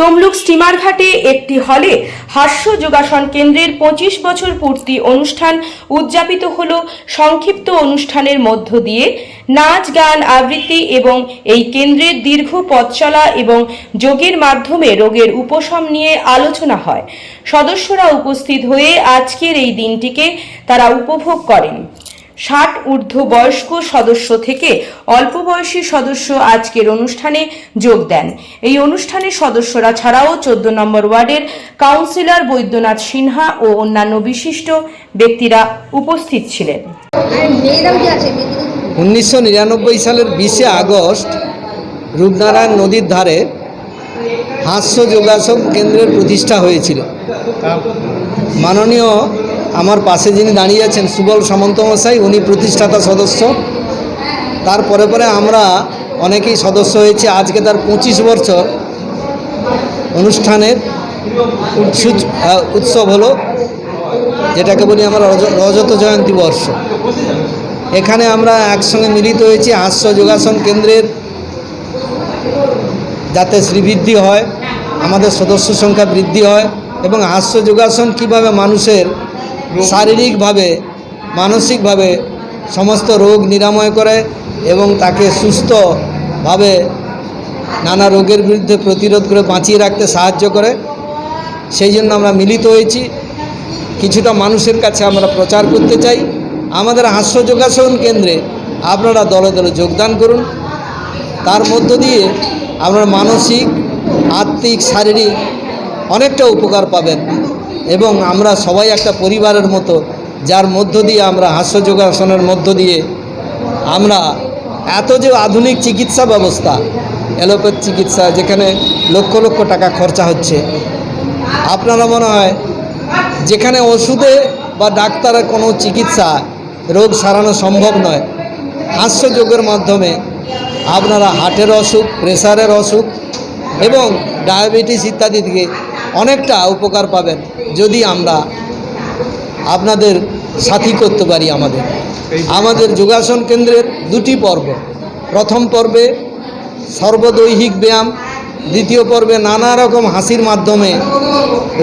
Tamluk steamer ঘাটে একটি হলে হাস্য যোগাসন কেন্দ্রের পঁচিশ বছর পূর্তি অনুষ্ঠান উদযাপিত হল সংক্ষিপ্ত অনুষ্ঠানের মধ্য দিয়ে। নাচ, গান, আবৃত্তি এবং এই কেন্দ্রের দীর্ঘ পথ চলা এবং যোগের মাধ্যমে রোগের উপশম নিয়ে আলোচনা হয়। সদস্যরা উপস্থিত হয়ে আজকের এই দিনটিকে তারা উপভোগ করেন। ষাট ঊর্ধ্ব বয়স্ক সদস্য থেকে অল্প বয়সী সদস্য আজকের অনুষ্ঠানে যোগ দেন। এই অনুষ্ঠানে সদস্যরা ছাড়াও চোদ্দ নম্বর ওয়ার্ডের কাউন্সিলর বৈদ্যনাথ সিনহা ও অন্যান্য বিশিষ্ট ব্যক্তিরা উপস্থিত ছিলেন। উনিশশো নিরানব্বই সালের বিশে আগস্ট রূপনারায়ণ নদীর ধারে হাস্য যোগাসন কেন্দ্রের প্রতিষ্ঠা হয়েছিল। মাননীয় আমার পাশে যিনি দাঁড়িয়ে আছেন সুবল সামন্ত মশাই, উনি প্রতিষ্ঠাতা সদস্য। তারপরে পরে আমরা অনেকেই সদস্য হয়েছে। আজকে তার পঁচিশ বছর অনুষ্ঠানের উৎসব হলো, যেটাকে বলি আমরা রজ- রজত জয়ন্তী বর্ষ। এখানে আমরা একসঙ্গে মিলিত হয়েছি। হাস্য যোগাসন কেন্দ্রের যাতে শ্রীবৃদ্ধি হয়, আমাদের সদস্য সংখ্যা বৃদ্ধি হয় এবং হাস্য যোগাসন কীভাবে মানুষের শারীরিকভাবে, মানসিকভাবে সমস্ত রোগ নিরাময় করে এবং তাকে সুস্থভাবে নানা রোগের বিরুদ্ধে প্রতিরোধ করে বাঁচিয়ে রাখতে সাহায্য করে। সেই জন্য আমরা মিলিত হয়েছি। কিছুটা মানুষের কাছে আমরা প্রচার করতে চাই। আমাদের হাস্য যোগাসন কেন্দ্রে আপনারা দলে দলে যোগদান করুন। তার মধ্য দিয়ে আপনার মানসিক, আত্মিক, শারীরিক অনেকটা উপকার পাবেন। এবং আমরা সবাই একটা পরিবারের মতো, যার মধ্য দিয়ে আমরা হাস্য যোগাসনের মধ্য দিয়ে আমরা এত যে আধুনিক চিকিৎসা ব্যবস্থা, অ্যালোপ্যাথ চিকিৎসা, যেখানে লক্ষ লক্ষ টাকা খরচা হচ্ছে। আপনারা মনে হয় যেখানে ওষুধে বা ডাক্তারের কোনো চিকিৎসা রোগ সারানো সম্ভব নয় হাস্যযোগের মাধ্যমে আপনারা হার্টের অসুখ প্রেশারের অসুখ এবং ডায়াবেটিস ইত্যাদি থেকে অনেকটা উপকার পাবেন যদি আমরা আপনাদের সাথী করতে পারি আমাদের। আমাদের যোগাসন কেন্দ্রের দুটি পর্ব। প্রথম পর্বে সর্বদৈহিক ব্যায়াম, দ্বিতীয় পর্বে নানা রকম হাসির মাধ্যমে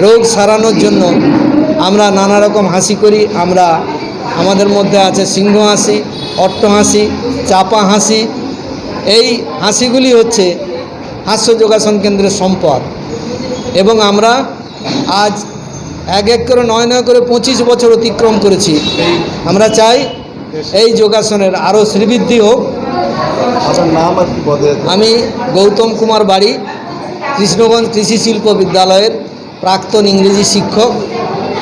রোগ সারানোর জন্য আমরা নানা রকম হাসি করি। আমরা আমাদের মধ্যে আছে সিংহ হাসি, অট্ট হাসি, চাপা হাসি। এই হাসিগুলি হচ্ছে হাস্য যোগাসন কেন্দ্রের সম্পদ। এবং আমরা আজ এক এক করে নয় নয় করে পঁচিশ বছর অতিক্রম করেছি। আমরা চাই এই যোগাসনের আরও শ্রীবৃদ্ধি হোক? আমি গৌতম কুমার বাড়ি কৃষ্ণগঞ্জ কৃষি শিল্প বিদ্যালয়ের প্রাক্তন ইংরেজি শিক্ষক।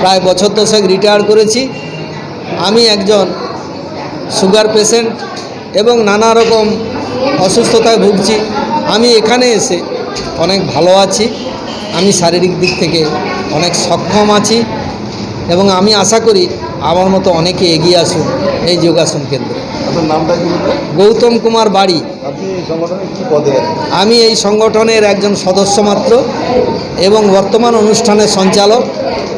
প্রায় বছর দশেক রিটায়ার করেছি। আমি একজন সুগার পেশেন্ট এবং নানা রকম অসুস্থতায় ভুগছি। আমি এখানে এসে অনেক ভালো আছি। আমি শারীরিক দিক থেকে অনেক সক্ষম আছি এবং আমি আশা করি আমার মতো অনেকে এগিয়ে আসুন এই যোগাসন কেন্দ্রে। নামটা গৌতম কুমার বাড়ি। আমি এই সংগঠনের একজন সদস্য মাত্র এবং বর্তমান অনুষ্ঠানের সঞ্চালক।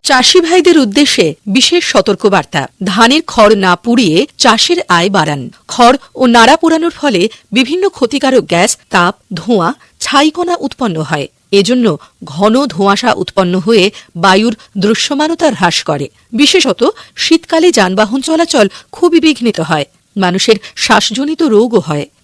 চাষি ভাইদের উদ্দেশ্যে বিশেষ সতর্কবার্তা। ধানের খড় না পুড়িয়ে চাষের আয় বাড়ান। খড় ও নাড়া পোড়ানোর ফলে বিভিন্ন ক্ষতিকারক গ্যাস তাপ ধোঁয়া ছাইকণা উৎপন্ন হয়। এজন্য ঘন ধোঁয়াশা উৎপন্ন হয়ে বায়ুর দৃশ্যমানতা হ্রাস করে। বিশেষত শীতকালে যানবাহন চলাচল খুবই বিঘ্নিত হয়। মানুষের শ্বাসজনিত রোগও হয়।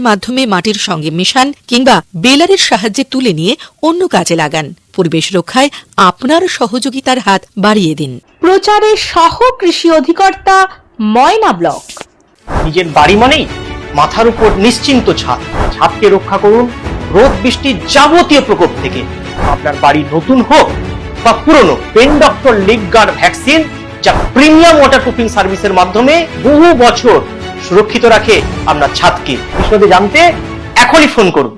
মাধ্যমে মাটির সঙ্গে মেশান কিংবা বেলারের সাহায্যে তুলে নিয়ে অন্য কাজে লাগান। পরিবেশ রক্ষায় আপনার সহযোগিতার হাত বাড়িয়ে দিন। প্রচারে সহ কৃষি অধিকর্তা ময়না ব্লক। নিজের বাড়ি মানেই মাথার উপর নিশ্চিন্ত ছাদ। ছাদকে রক্ষা করুন রোদ বৃষ্টির যাবতীয় প্রকোপ থেকে। আপনার বাড়ি নতুন হোক বা পুরনো pen doctor leak guard vaccine যা প্রিমিয়াম ওয়াটার প্রুফিং সার্ভিসের মাধ্যমে বহু বছর সুরক্ষিত রাখে আপনার ছাদকে বিশদে জানতে এখনই ফোন করুন।